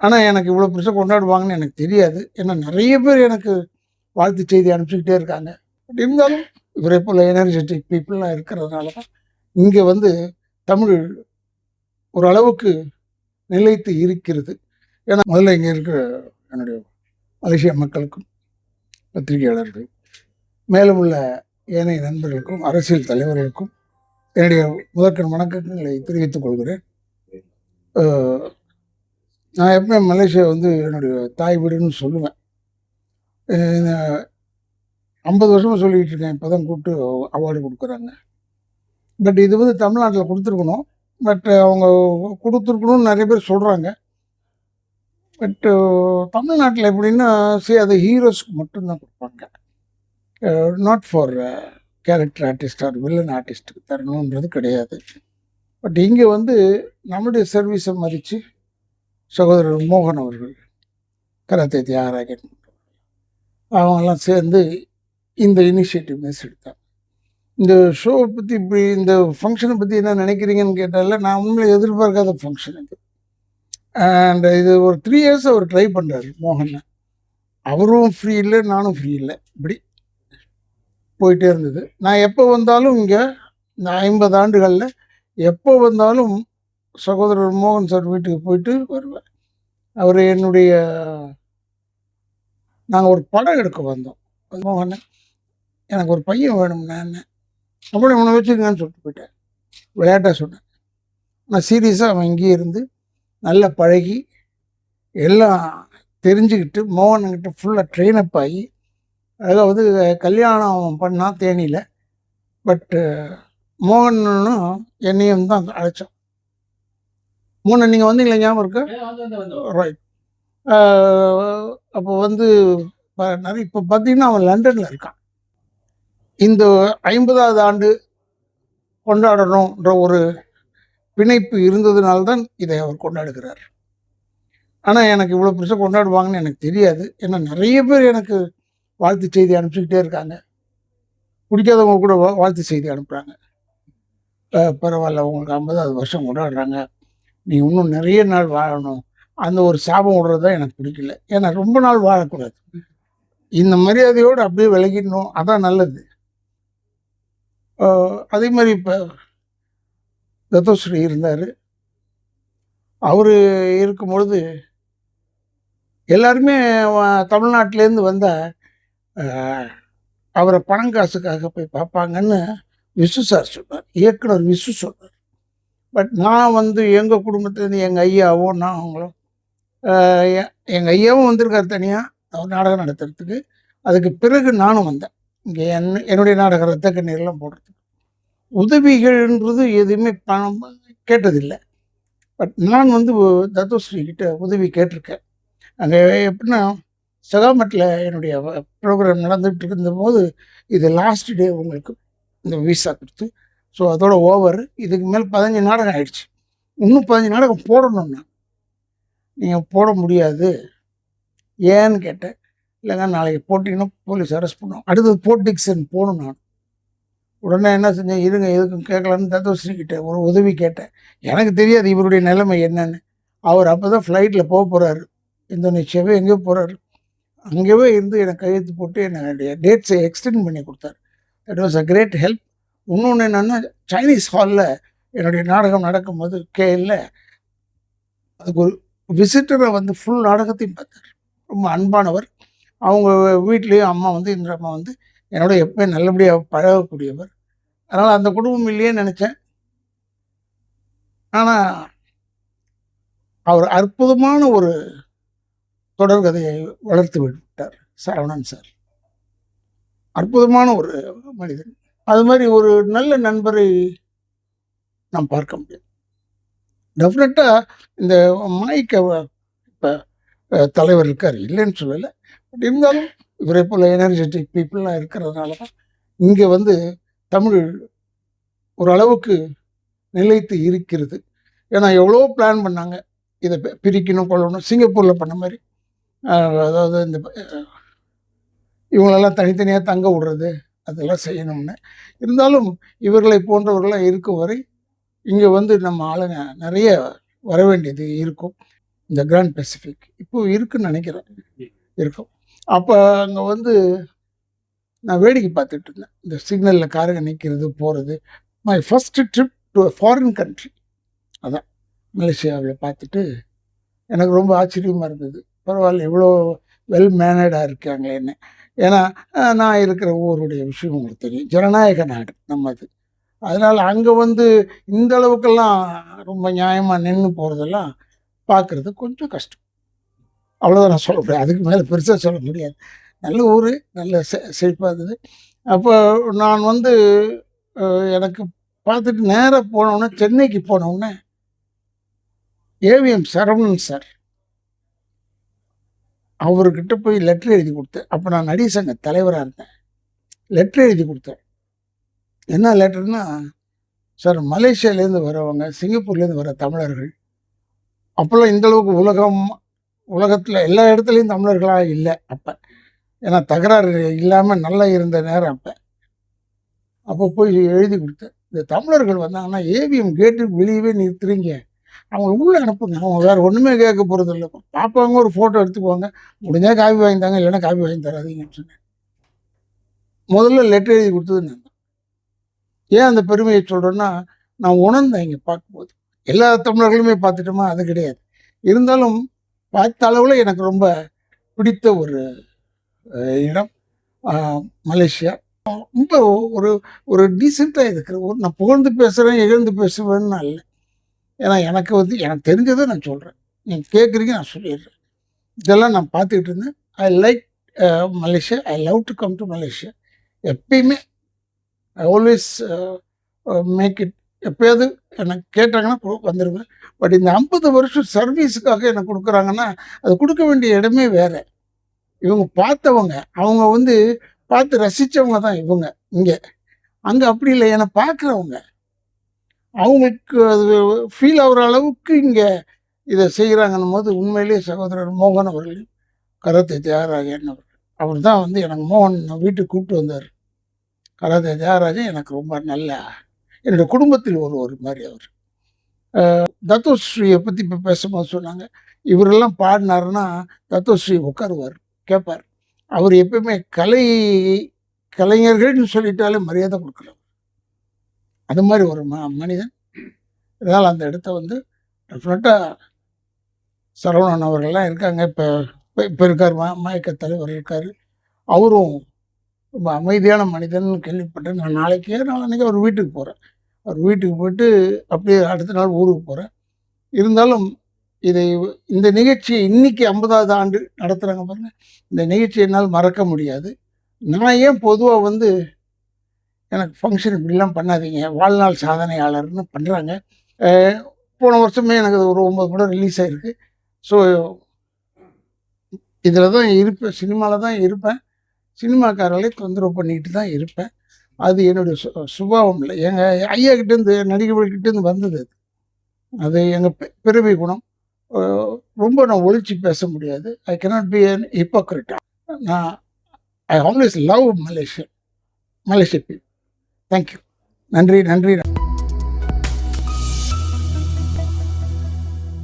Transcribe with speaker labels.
Speaker 1: ஆனால் எனக்கு இவ்வளோ பெருசாக கொண்டாடுவாங்கன்னு எனக்கு தெரியாது. ஏன்னா நிறைய பேர் எனக்கு வாழ்த்து செய்தி அனுப்பிச்சுக்கிட்டே இருக்காங்க. பட் இருந்தாலும் இவரை போல் எனர்ஜெட்டிக் பீப்புளெலாம் இருக்கிறதுனால தான் இங்கே வந்து தமிழ் ஓரளவுக்கு நிலைத்து இருக்கிறது. ஏன்னா முதல்ல இங்கே இருக்கிற என்னுடைய மலேசிய மக்களுக்கும் பத்திரிகையாளர்கள் மேலும் உள்ள ஏனைய நண்பர்களுக்கும் அரசியல் தலைவர்களுக்கும் என்னுடைய முதற்கண் வணக்கங்களை தெரிவித்துக் கொள்கிறேன். நான் எப்பவுமே மலேசியா வந்து என்னுடைய தாய் வீடுன்னு சொல்லுவேன். ஐம்பது வருஷமாக சொல்லிகிட்டு இருக்கேன். இப்போ தான் கூப்பிட்டு அவார்டு கொடுக்குறாங்க. பட் இது வந்து தமிழ்நாட்டில் கொடுத்துருக்கணும். பட் அவங்க கொடுத்துருக்கணும்னு நிறைய பேர் சொல்கிறாங்க பட்டு தமிழ்நாட்டில் எப்படின்னா சரி அது ஹீரோஸ்க்கு மட்டும்தான் கொடுப்பாங்க. Not for character artist or villain ஆர்டிஸ்ட்டுக்கு தரணுன்றது கிடையாது. பட் இங்கே வந்து நம்முடைய சர்வீஸை மதித்து சகோதரர் மோகன் அவர்கள் கராத்தே தியாகராஜன் அவங்கெல்லாம் சேர்ந்து இந்த இனிஷியேட்டிவ் மிஸ் எடுத்தாங்க இந்த ஷோவை பற்றி இப்படி இந்த ஃபங்க்ஷனை பற்றி என்ன நினைக்கிறீங்கன்னு கேட்டால நான் உண்மையில எதிர்பார்க்காத ஃபங்க்ஷன் இது. அண்ட் இது ஒரு த்ரீ இயர்ஸ் அவர் ட்ரை பண்ணுறாரு மோகன். அவரும் ஃப்ரீ இல்லை நானும் ஃப்ரீ இல்லை. இப்படி போயிட்டே இருந்தது. நான் எப்போ வந்தாலும் இங்கே இந்த ஐம்பது ஆண்டுகளில் எப்போ வந்தாலும் சகோதரர் மோகன் சார் வீட்டுக்கு போயிட்டு வருவேன் அவர் என்னுடைய நாங்கள் ஒரு படம் எடுக்க வந்தோம். மோகன் எனக்கு ஒரு பையன் வேணும்னா என்ன அப்படி உன்னை வச்சுக்கங்கன்னு சொல்லிட்டு போயிட்டேன் விளையாட்டாக சொன்னேன். நான் சீரியஸாக அவன் இங்கேயே இருந்து நல்லா பழகி எல்லாம் தெரிஞ்சுக்கிட்டு மோகன்கிட்ட ஃபுல்லாக ட்ரெயின் அப் ஆகி அழகாக வந்து கல்யாணம் அவன் பண்ணான் தேனியில். பட்டு மோகன்னும் என்னையும் தான் அழைச்சோம் மோகன் நீங்கள் வந்தீங்களா? ஞாபகம் இருக்கா? ரைட் அப்போ வந்து நிறைய இப்போ பார்த்தீங்கன்னா அவன் லண்டனில் இருக்கான். இந்த ஐம்பதாவது ஆண்டு கொண்டாடணுன்ற ஒரு பிணைப்பு இருந்ததுனால தான் இதை அவர் கொண்டாடுகிறார். ஆனால் எனக்கு இவ்வளோ பெருசாக கொண்டாடுவாங்கன்னு எனக்கு தெரியாது. ஏன்னா நிறைய பேர் எனக்கு வாழ்த்து செய்தி அனுப்பிச்சுக்கிட்டே இருக்காங்க. பிடிக்காதவங்க கூட வாழ்த்து செய்தி அனுப்புகிறாங்க பரவாயில்ல உங்களுக்கு ஐம்பதாவது வருஷம் கொண்டாடுறாங்க. நீ இன்னும் நிறைய நாள் வாழணும். அந்த ஒரு சாபம் விடுறது தான் எனக்கு பிடிக்கல. ஏன்னா ரொம்ப நாள் வாழக்கூடாது. இந்த மரியாதையோடு அப்படியே விலகிடணும். அதான் நல்லது. அதே மாதிரி இப்போ தத்தோஸ்ரீ இருந்தார். அவர் இருக்கும் பொழுது எல்லாருமே தமிழ்நாட்டிலேருந்து வந்த அவரை பணம் காசுக்காக போய் பார்ப்பாங்கன்னு விசு சார் சொன்னார். இயக்குனர் விசு சொன்னார். பட் நான் வந்து எங்கள் குடும்பத்துலேருந்து எங்கள் ஐயாவும் நான் அவங்களும் எங்கள் ஐயாவும் வந்திருக்காரு தனியாக அவர் நாடகம் நடத்துறதுக்கு. அதுக்கு பிறகு நானும் வந்தேன். இங்கே என் என்னுடைய நாடக ரத்த கண்ணீர்லாம் போடுறதுக்கு. உதவிகள்ன்றது எதுவுமே பணம் கேட்டதில்லை. பட் நான் வந்து தத்துஸ்ரீ கிட்ட உதவி கேட்டிருக்கேன். அங்கே எப்படின்னா சகாமட்டில் என்னுடைய ப்ரோக்ராம் நடந்துகிட்டு இருந்தபோது இது லாஸ்ட் டே உங்களுக்கு இந்த விசா கொடுத்து ஸோ அதோட ஓவர் இதுக்கு மேல் பதினஞ்சு நாடகம் ஆயிடுச்சு. இன்னும் பதினஞ்சு நாடகம் போடணும் நான் நீங்கள் போட முடியாது. ஏன்னு கேட்டேன் இல்லைங்க நாளைக்கு போட்டிங்கன்னா போலீஸ் அரெஸ்ட் பண்ணுவோம் அடுத்தது போட்டிக்ஸன் போகணும் நான். உடனே என்ன செஞ்சேன்? இருங்க எதுக்கும் கேட்கலான்னு தத்தோஸ்ரீ கிட்ட ஒரு உதவி கேட்டேன். எனக்கு தெரியாது இவருடைய நிலைமை என்னன்னு. அவர் அப்போ தான் ஃப்ளைட்டில் போக போகிறாரு இந்தோனேஷியாவே எங்கேயோ போகிறாரு அங்கேயே இருந்து எனக்கு கையெழுத்து போட்டு என்னுடைய டேட்ஸை எக்ஸ்டெண்ட் பண்ணி கொடுத்தாரு. That was a great help இன்னொன்று என்னென்னா சைனீஸ் ஹாலில் என்னுடைய நாடகம் நடக்கும்போது கேஎல்ல அதுக்கு ஒரு விசிட்டரை வந்து ஃபுல் நாடகத்தையும் பார்த்தார். ரொம்ப அன்பானவர். அவங்க வீட்லேயும் அம்மா வந்து இந்த அம்மா வந்து என்னோட எப்பயும் நல்லபடியாக பழகக்கூடியவர். அதனால் அந்த குடும்பம் இல்லையே நினச்சேன். ஆனால் அவர் அற்புதமான ஒரு தொடர்கதையை வளர்த்து விட்டார் சரவணன் சார். அற்புதமான ஒரு மனிதன் அது மாதிரி ஒரு நல்ல நண்பரை நாம் பார்க்க முடியும். டெஃபினட்டாக இந்த மாய்க்க இப்போ தலைவர் இருக்கார். இல்லைன்னு சொல்லலை. பட் இருந்தாலும் இவரை போல் எனர்ஜெட்டிக் பீப்புளெலாம் இருக்கிறதுனால தான் இங்கே வந்து தமிழ் ஓரளவுக்கு நிலைத்து இருக்கிறது. ஏன்னா எவ்வளோ பிளான் பண்ணாங்க. இதை பிரிக்கணும் கொள்ளணும் சிங்கப்பூரில் பண்ண மாதிரி. அதாவது இந்த இவங்களெல்லாம் தனித்தனியாக தங்க விடுறது. அதெல்லாம் செய்யணும்னு. இருந்தாலும் இவர்களை போன்றவர்களாம் இருக்கும் வரை இங்கே வந்து நம்ம ஆளுங்க நிறைய வர வேண்டியது இருக்கும். இந்த கிராண்ட் பெசிஃபிக் இப்போ இருக்குன்னு நினைக்கிறேன். இருக்கும். அப்போ அங்கே வந்து நான் வேடிக்கை பார்த்துட்டு இருந்தேன். இந்த சிக்னலில் காருங்க நிற்கிறது போகிறது my first trip to foreign country அதான். மலேசியாவில் பார்த்துட்டு எனக்கு ரொம்ப ஆச்சரியமாக இருந்தது. பரவாயில்ல எவ்வளோ வெல் மேனர்டாக இருக்காங்களேன்னு. ஏன்னா நான் இருக்கிற ஊருடைய விஷயம் உங்களுக்கு தெரியும். ஜனநாயக நாடு நம்மது. அதனால் அங்கே வந்து இந்த அளவுக்கெல்லாம் ரொம்ப நியாயமாக நின்று போகிறதெல்லாம் பார்க்குறது கொஞ்சம் கஷ்டம். அவ்வளோதான் நான் சொல்ல முடியாது அதுக்கு மேலே பெருசாக சொல்ல முடியாது. நல்ல ஊர் நல்ல செழிப்பாக இருந்தது. அப்போ நான் வந்து எனக்கு பார்த்துட்டு நேராக போனோடனே சென்னைக்கு போனோடனே ஏவிஎம் சரவணன் சார் அவர்கிட்ட போய் லெட்டர் எழுதி கொடுத்தேன். அப்போ நான் நடிகர் சங்க தலைவராக இருந்தேன். லெட்டர் எழுதி கொடுத்தேன். என்ன லெட்டர்னா சார் மலேசியாலேருந்து வரவங்க சிங்கப்பூர்லேருந்து வர தமிழர்கள் அப்போல்லாம் இந்த அளவுக்கு உலகம் உலகத்தில் எல்லா இடத்துலையும் தமிழர்களாக இல்லை அப்போ. ஏன்னா தகராறு இல்லாமல் நல்லா இருந்த நேரம் அப்போ. அப்போ போய் எழுதி கொடுத்தேன். இந்த தமிழர்கள் வந்தாங்கன்னா ஏவிஎம் கேட்டுக்கு வெளியவே நிறுத்துறீங்க. அவங்க உள்ளே அனுப்புங்க. அவங்க வேறு ஒன்றுமே கேட்க போகிறது இல்லை. பார்ப்பாங்க ஒரு ஃபோட்டோ எடுத்துக்குவாங்க. முடிஞ்சா காப்பி வாங்கி தாங்க இல்லைன்னா காப்பி வாங்கி தராதீங்கன்னு சொன்னேன். முதல்ல லெட்டர் எழுதி கொடுத்தது நான் ஏன் அந்த பெருமையை சொல்கிறேன்னா நான் உணர்ந்தேன் இங்கே பார்க்கும்போது. எல்லா தமிழர்களுமே பார்த்துட்டோமா? அது கிடையாது. இருந்தாலும் பார்த்த அளவில் எனக்கு ரொம்ப பிடித்த ஒரு இடம் மலேசியா. ரொம்ப ஒரு ஒரு டீசெண்டாக இருக்கிற ஒரு நான் புகழ்ந்து பேசுகிறேன் இழந்து பேசுவேன்னு நான் இல்லை. ஏன்னா எனக்கு வந்து எனக்கு தெரிஞ்சதை நான் சொல்கிறேன் நீங்கள் கேட்குறீங்க நான் சொல்லிடுறேன். இதெல்லாம் நான் பார்த்துக்கிட்டு இருந்தேன். I like Malaysia I love to come to Malaysia எப்பயுமே ஐ ஆல்வேஸ் மேக் இட் எப்பயாவது எனக்கு கேட்டாங்கன்னா வந்துடுவேன் பட் இந்த ஐம்பது வருஷம் சர்வீஸுக்காக எனக்கு கொடுக்குறாங்கன்னா அது கொடுக்க வேண்டிய இடமே வேற. இவங்க பார்த்தவங்க அவங்க வந்து பார்த்து ரசித்தவங்க தான் இவங்க இங்கே. அங்கே அப்படி இல்லை. என்னை பார்க்குறவங்க அவங்களுக்கு அது ஃபீல் ஆகிற அளவுக்கு இங்கே இதை செய்கிறாங்கன்னும் போது உண்மையிலேயே சகோதரர் மோகன் அவர்கள் கராத்தே தியாகராஜன் அவர் அவர் தான் வந்து எனக்கு மோகன் வீட்டுக்கு கூப்பிட்டு வந்தார். கராத்தே தியாகராஜன் எனக்கு ரொம்ப நல்ல என்னுடைய குடும்பத்தில் ஒரு ஒரு மாதிரி அவர். தத்துவஸ்ரீயை பற்றி இப்போ பேசும்போது சொன்னாங்க. இவரெல்லாம் பாடினாருன்னா தத்துவஸ்ரீ உட்காருவார் கேட்பார். அவர் எப்பயுமே கலை கலைஞர்கள்னு சொல்லிட்டாலே மரியாதை கொடுக்கலாம் அது மாதிரி ஒரு ம மனிதன் இதனால் அந்த இடத்த வந்து டெஃபினட்டாக சரவணன் அவர்கள்லாம் இருக்காங்க. இப்போ இப்போ இப்போ இருக்கார் மா மயக்க தலைவர் இருக்கார். அவரும் ரொம்ப அமைதியான மனிதன் கேள்விப்பட்டேன். நான் நாளைக்கே நாளைக்கு அவர் வீட்டுக்கு போகிறேன் அவர் வீட்டுக்கு போயிட்டு அப்படியே அடுத்த நாள் ஊருக்கு போகிறேன் இருந்தாலும் இதை இந்த நிகழ்ச்சியை இன்னைக்கு ஐம்பதாவது ஆண்டு நடத்துகிறாங்க பாருங்கள் இந்த நிகழ்ச்சியை என்னால் மறக்க முடியாது. நான் ஏன் பொதுவாக வந்து எனக்கு ஃபங்க்ஷன் இப்படிலாம் பண்ணாதீங்க. வாழ்நாள் சாதனையாளர்னு பண்ணுறாங்க போன வருஷமே எனக்கு அது ஒரு ஒம்பது படம் ரிலீஸ் ஆகிருக்கு ஸோ இதில் தான் இருப்பேன். சினிமாவில் தான் இருப்பேன். சினிமாக்காரர்களே தொந்தரவு பண்ணிக்கிட்டு தான் இருப்பேன். அது என்னுடைய சு சுபாவம் இல்லை. எங்கள் ஐயா கிட்டேருந்து நடிகர்கள்கிட்டேருந்து வந்தது அது. அது எங்கள் பிறவி குணம். ரொம்ப நான் ஒழிச்சு பேச முடியாது. ஐ cannot பி அன் ஹிப்போக்ரிட்டா நான் I always love Malaysia Malaysian people thank you நன்றி நன்றி